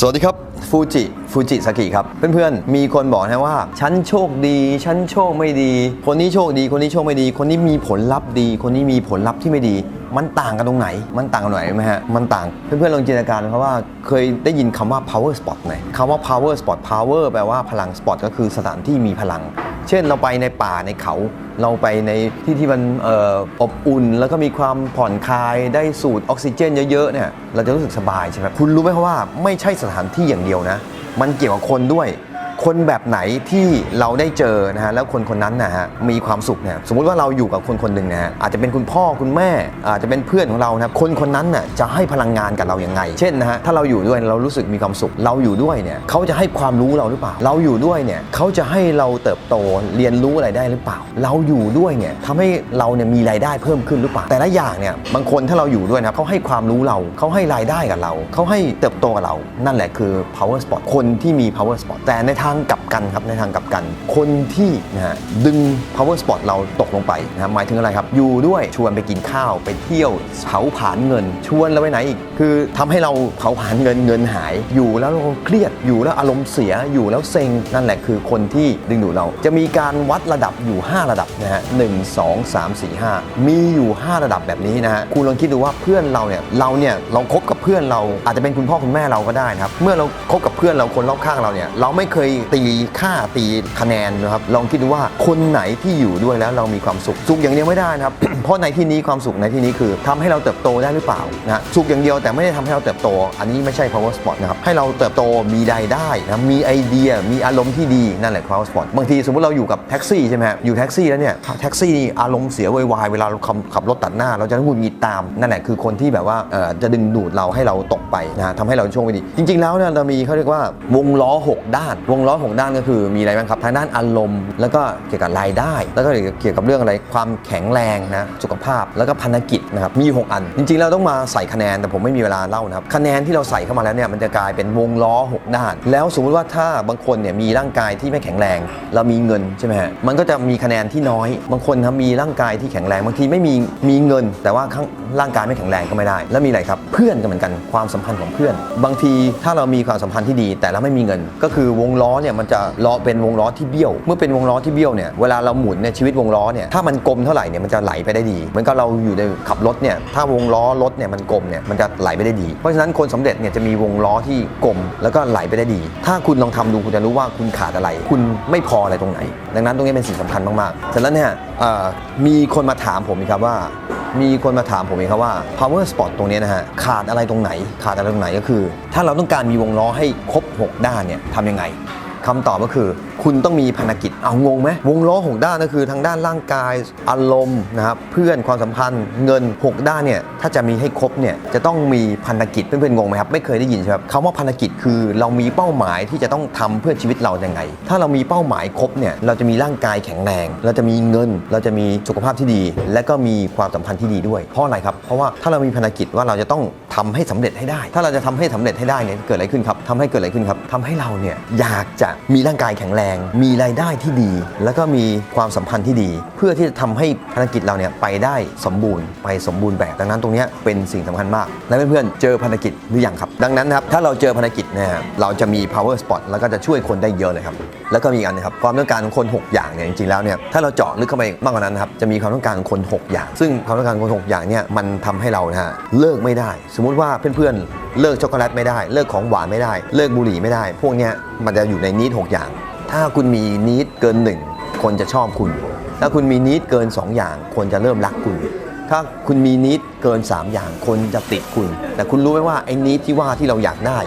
สวัสดีครับฟูจิฟูจิสกิครับ เพื่อนๆ มีคนบอกนะว่า ฉันโชคดีฉันโชคไม่ดี คนนี้โชคดีคนนี้โชคไม่ดี คนนี้มีผลลัพธ์ดี คนนี้มีผลลัพธ์ที่ไม่ดี มันต่างกันตรงไหน มันต่างกันตรงไหนไหมฮะมันต่างเพื่อนๆลองจินตนาการเพราะว่าเคยได้ยินคำว่า power spot ไหมคำว่า power spot power แปลว่าพลัง spot ก็คือสถานที่มีพลัง เช่นเราไปในป่าในเขาเราไปในที่ที่มันเอ่ออบอุ่น แล้วก็มีความผ่อนคลายได้สูดออกซิเจนเยอะๆเนี่ยเราจะรู้สึกสบายใช่ไหมคุณรู้ไหมครับว่าไม่ใช่สถานที่อย่างเดียวนะ มันเกี่ยวกับคนด้วย คนแบบไหนที่เราได้เจอนะฮะแล้วคนคนนั้นนะฮะมีความสุขเนี่ยสมมุติว่าเราอยู่กับคนคนหนึ่งนะฮะอาจจะเป็นคุณพ่อคุณแม่อาจจะเป็นเพื่อนของเรานะครับคนคนนั้นน่ะจะให้พลังงานกับเราอย่างไง เช่นนะฮะถ้าเราอยู่ด้วยเรารู้สึกมีความสุข เราอยู่ด้วยเนี่ยเขาจะให้ความรู้เราหรือเปล่า เราอยู่ด้วยเนี่ยเขาจะให้เราเติบโตเรียนรู้อะไรได้หรือเปล่า เราอยู่ด้วยเนี่ยทำให้เราเนี่ยมีรายได้เพิ่มขึ้นหรือเปล่า แต่ละอย่างเนี่ยบางคนถ้าเราอยู่ด้วยนะเขาให้ความรู้เราเขาให้รายได้กับเราเขาให้เติบโตกับเรา นั่นแหละคือ power spot คนที่มี power spot แต่ในทางางกลับกันครับในทางกลับกัน คนที่นะฮะดึง power spot เราตกลงไปนะหมายถึงอะไรครับ อยู่ด้วยชวนไปกินข้าวไปเที่ยวเผาผลาญเงิน ชวนเราไปไหนอีก คือทำให้เราเผาผลาญเงินเงินหาย อยู่แล้วเราเครียดอยู่แล้วอารมณ์เสียอยู่แล้วเซ็งนั่นแหละคือคนที่ดึงดูดเรา จะมีการวัดระดับอยู่ 5 ระดับนะฮะหนึ่งสองสามสี่ห้ามีอยู่ 5 ระดับแบบนี้นะฮะคุณลองคิดดูว่าเพื่อนเราเนี่ยเราเนี่ยเราคบกับเพื่อนเราอาจจะเป็นคุณพ่อคุณแม่เราก็ได้นะครับเมื่อเราคบกับเพื่อนเราคนรอบข้างเราเนี่ยเราไม่เคยตีค่าตีคะแนนนะครับลองคิดดูว่าคนไหนที่อยู่ด้วยแล้วเรามีความสุข สุขอย่างเดียวไม่ได้นะครับ เพราะในที่นี้ความสุขในที่นี้คือทำให้เราเติบโตได้หรือเปล่านะสุขอย่างเดียวแต่ไม่ได้ทำให้เราเติบโต อันนี้ไม่ใช่ power spot นะครับให้เราเติบโตมีรายได้นะมีไอเดีย มีอารมณ์ที่ดีนั่นแหละ power spot บางทีสมมติเราอยู่กับแท็กซี่ใช่ไหมฮะอยู่แท็กซี่แล้วเนี่ยแท็กซี่นี่อารมณ์เสียโวยวายเวลาเราขับรถตัดหน้า เราจะหงุดหงิดตามนั่นแหละคือคนที่แบบว่าจะดึงดูดเราให้เราตกไปนะทำให้เราโชคไม่ดีจริง ๆแล้วเนี่ยเรามีเขาเรียกว่าวงล้อ 6 ด้านวงงล้อ6ด้านก็คือมีอะไรบ้างครับทางด้านอารมณ์ แล้วก็เกี่ยวกับรายได้ แล้วก็เกี่ยวกับเรื่องอะไรความแข็งแรงนะสุขภาพแล้วก็พันธกิจนะครับมี 6 อัน จริงๆเราต้องมาใส่คะแนนแต่ผมไม่มีเวลาเล่านะครับคะแนนที่เราใส่เข้ามาแล้วเนี่ยมันจะกลายเป็นวงล้อ 6 ด้าน แล้วสมมติว่าถ้าบางคนเนี่ยมีร่างกายที่ไม่แข็งแรง เรามีเงินใช่ไหมฮะมันก็จะมีคะแนนที่น้อย บางคนครับมีร่างกายที่แข็งแรงบางทีไม่มีมีเงิน แต่ว่าข้างร่างกายไม่แข็งแรงก็ไม่ได้ แล้วมีอะไรครับเพื่อนก็เหมือนกันความสัมพันธ์ของเพื่อน บางทีถ้าเรามีความสัมพันธ์ที่ดี แต่เราไม่มีเงิน ก็คือวงล้อเนี่ยมันจะล้อเป็นวงล้อที่เบี้ยว เมื่อเป็นวงล้อที่เบี้ยวเนี่ยเวลาเราหมุนเนี่ยชีวิตวงล้อเนี่ยถ้ามันกลมเท่าไหร่เนี่ยมันจะไหลไปได้ดี เหมือนกับเราอยู่ในขับรถเนี่ยถ้าวงล้อรถเนี่ยมันกลมเนี่ยมันจะไหลไปได้ดี เพราะฉะนั้นคนสำเร็จเนี่ยจะมีวงล้อที่กลมแล้วก็ไหลไปได้ดี ถ้าคุณลองทำดูคุณจะรู้ว่าคุณขาดอะไร คุณไม่พออะไรตรงไหน ดังนั้นตรงนี้เป็นสิ่งสำคัญมากๆเสร็จแล้วเนี่ยมีคนมาถามผมอีกครับว่ามีคนมาถามผมอีกครับว่า power spot ตรงนี้นะฮะ ขาดอะไรตรงไหน ขาดอะไรตรงไหนก็คือ ถ้าเราต้องการมีวงล้อให้ครบ 6 ด้านเนี่ยทำยังไง คำตอบก็คือ คุณต้องมีพันธกิจ เอางงไหมวงล้อ6ด้านก็คือทางด้านร่างกายอารมณ์นะครับเพื่อนความสัมพันธ์เงิน 6 ด้านเนี่ยถ้าจะมีให้ครบเนี่ยจะต้องมีพันธกิจเพื่อนๆงงไหมครับไม่เคยได้ยินใช่ไหมครับคำว่าพันธกิจคือเรามีเป้าหมายที่จะต้องทำเพื่อชีวิตเราอย่างไง ถ้าเรามีเป้าหมายครบเนี่ยเราจะมีร่างกายแข็งแรง เราจะมีเงิน เราจะมีสุขภาพที่ดี และก็มีความสัมพันธ์ที่ดีด้วย เพราะอะไรครับเพราะว่าถ้าเรามีพันธกิจว่าเราจะต้องทำให้สำเร็จให้ได้ ถ้าเราจะทำให้สำเร็จให้ได้เนี่ยเกิดอะไรขึ้นครับทำให้เกิดอะไรขึ้นครับทำให้เราเนี่ยอยากจะมีร่างกายแข็งแรงมีรายได้ที่ดี แล้วก็มีความสัมพันธ์ที่ดี เพื่อที่จะทำให้ภารกิจเราเนี่ยไปได้สมบูรณ์ไปสมบูรณ์แบบดังนั้นตรงนี้เป็นสิ่งสำคัญมาก และเพื่อนๆเจอภารกิจหรือยังครับ ดังนั้นครับถ้าเราเจอภารกิจเนี่ยเราจะมี power spot แล้วก็จะช่วยคนได้เยอะเลยครับแล้วก็มีอีกอันนะครับความต้องการของคน 6 อย่างเนี่ยจริงๆแล้วเนี่ยถ้าเราเจาะลึกเข้าไปมากกว่านั้นครับจะมีความต้องการของคน 6 อย่าง ซึ่งความต้องการของคน 6 อย่างเนี่ยมันทำให้เรานะฮะเลิกไม่ได้ สมมุติว่าเพื่อนๆเลิกช็อกโกแลตไม่ได้ เลิกของหวานไม่ได้ เลิกบุหรี่ไม่ได้ พวกเนี้ยมันจะอยู่ในนิด6อย่าง ถ้าคุณมีนิดเกิน1คนจะชอบคุณ ถ้าคุณมีนิดเกิน 2 อย่าง คนจะเริ่มรักคุณ ถ้าคุณมีนิดเกิน 3 อย่างคนจะติดคุณ แต่คุณรู้ไหมว่าไอ้นิดที่ว่าที่เราอยากได้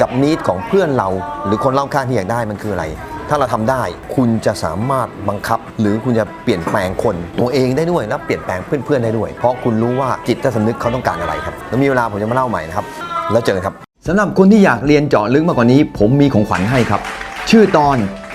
กับนิดของเพื่อนเรา หรือคนรอบข้างที่อยากได้มันคืออะไร ถ้าเราทำได้คุณจะสามารถบังคับ หรือคุณจะเปลี่ยนแปลงคนตัวเองได้ด้วยและเปลี่ยนแปลงเพื่อนๆได้ด้วย เพราะคุณรู้ว่าจิตใต้สำนึกเขาต้องการอะไรครับแล้วมีเวลาผมจะมาเล่าใหม่นะครับแล้วเจอกันครับสำหรับคนที่อยากเรียนเจาะลึกมากกว่านี้ ผมมีของขวัญให้ครับ ชื่อตอน